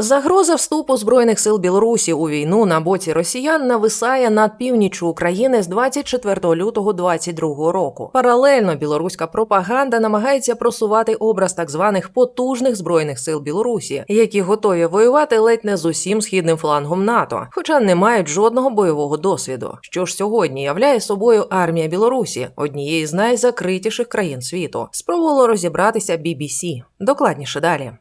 Загроза вступу збройних сил Білорусі у війну на боці росіян нависає над північчю України з 24 лютого 2022 року. Паралельно білоруська пропаганда намагається просувати образ так званих потужних збройних сил Білорусі, які готові воювати ледь не з усім східним флангом НАТО, хоча не мають жодного бойового досвіду. Що ж сьогодні являє собою армія Білорусі, однієї з найзакритіших країн світу. Спробувало розібратися BBC. Докладніше далі.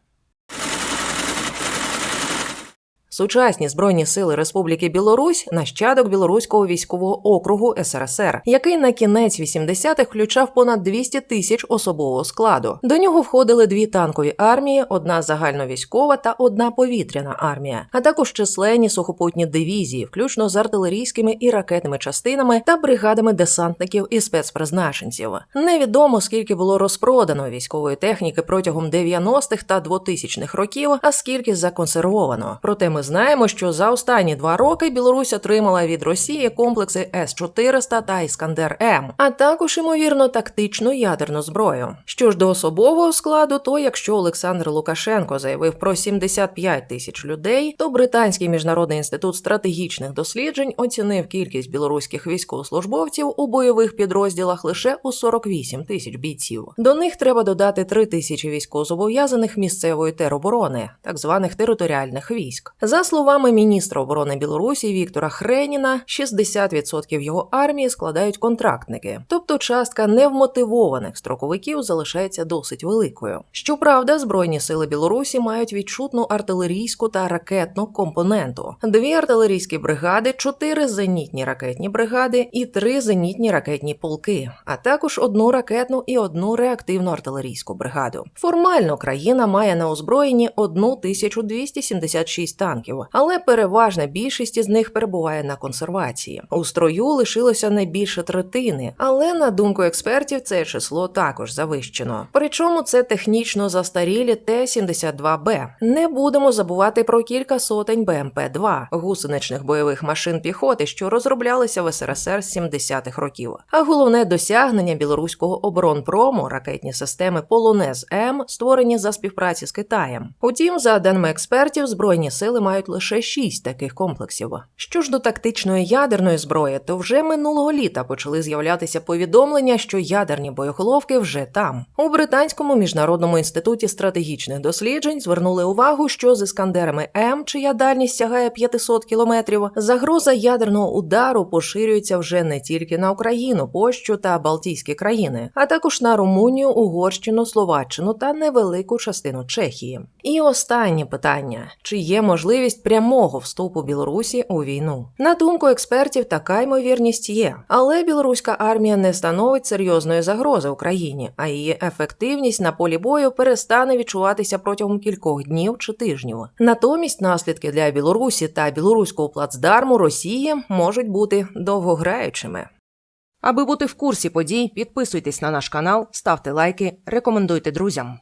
Сучасні збройні сили Республіки Білорусь нащадок білоруського військового округу СРСР, який на кінець 80-х включав понад 200 тисяч особового складу. До нього входили дві танкові армії, одна загальновійськова та одна повітряна армія, а також численні сухопутні дивізії, включно з артилерійськими і ракетними частинами та бригадами десантників і спецпризначенців. Невідомо скільки було розпродано військової техніки протягом 90-х та 2000-х років, а скільки законсервовано. Проте ми знаємо, що за останні два роки Білорусь отримала від Росії комплекси С-400 та Іскандер М, а також ймовірно тактичну ядерну зброю. Що ж до особового складу, то якщо Олександр Лукашенко заявив про 75 тисяч людей, то британський міжнародний інститут стратегічних досліджень оцінив кількість білоруських військовослужбовців у бойових підрозділах лише у 48 тисяч бійців. До них треба додати 3 тисячі військовозобов'язаних місцевої тероборони, так званих територіальних військ. За словами міністра оборони Білорусі Віктора Хреніна, 60% його армії складають контрактники, тобто частка невмотивованих строковиків залишається досить великою. Щоправда, збройні сили Білорусі мають відчутну артилерійську та ракетну компоненту: дві артилерійські бригади, чотири зенітні ракетні бригади і три зенітні ракетні полки, а також одну ракетну і одну реактивну артилерійську бригаду. Формально країна має на озброєнні 1276 танків, але переважна більшість із них перебуває на консервації. У строю лишилося не більше третини, але на думку експертів, це число також завищено. Причому це технічно застарілі Т-72Б. Не будемо забувати про кілька сотень БМП-2 гусеничних бойових машин піхоти, що розроблялися в СРСР з 70-х років. А головне досягнення білоруського оборонпрому ракетні системи Полонез М створені за співпраці з Китаєм. Утім, за даними експертів, збройні сили мають лише шість таких комплексів. Що ж до тактичної ядерної зброї, то вже минулого літа почали з'являтися повідомлення, що ядерні боєголовки вже там. У британському міжнародному інституті стратегічних досліджень звернули увагу, що з іскандерами М, чия дальність сягає 500 кілометрів, загроза ядерного удару поширюється вже не тільки на Україну, Польщу та Балтійські країни, а також на Румунію, Угорщину, Словаччину та невелику частину Чехії. І останнє питання: чи є можливість прямого вступу Білорусі у війну? На думку експертів, така ймовірність є, але білоруська армія не становить серйозної загрози Україні, а її ефективність на полі бою перестане відчуватися протягом кількох днів чи тижнів. Натомість наслідки для Білорусі та білоруського плацдарму Росії можуть бути довгограючими. Аби бути в курсі подій, підписуйтесь на наш канал, ставте лайки, рекомендуйте друзям.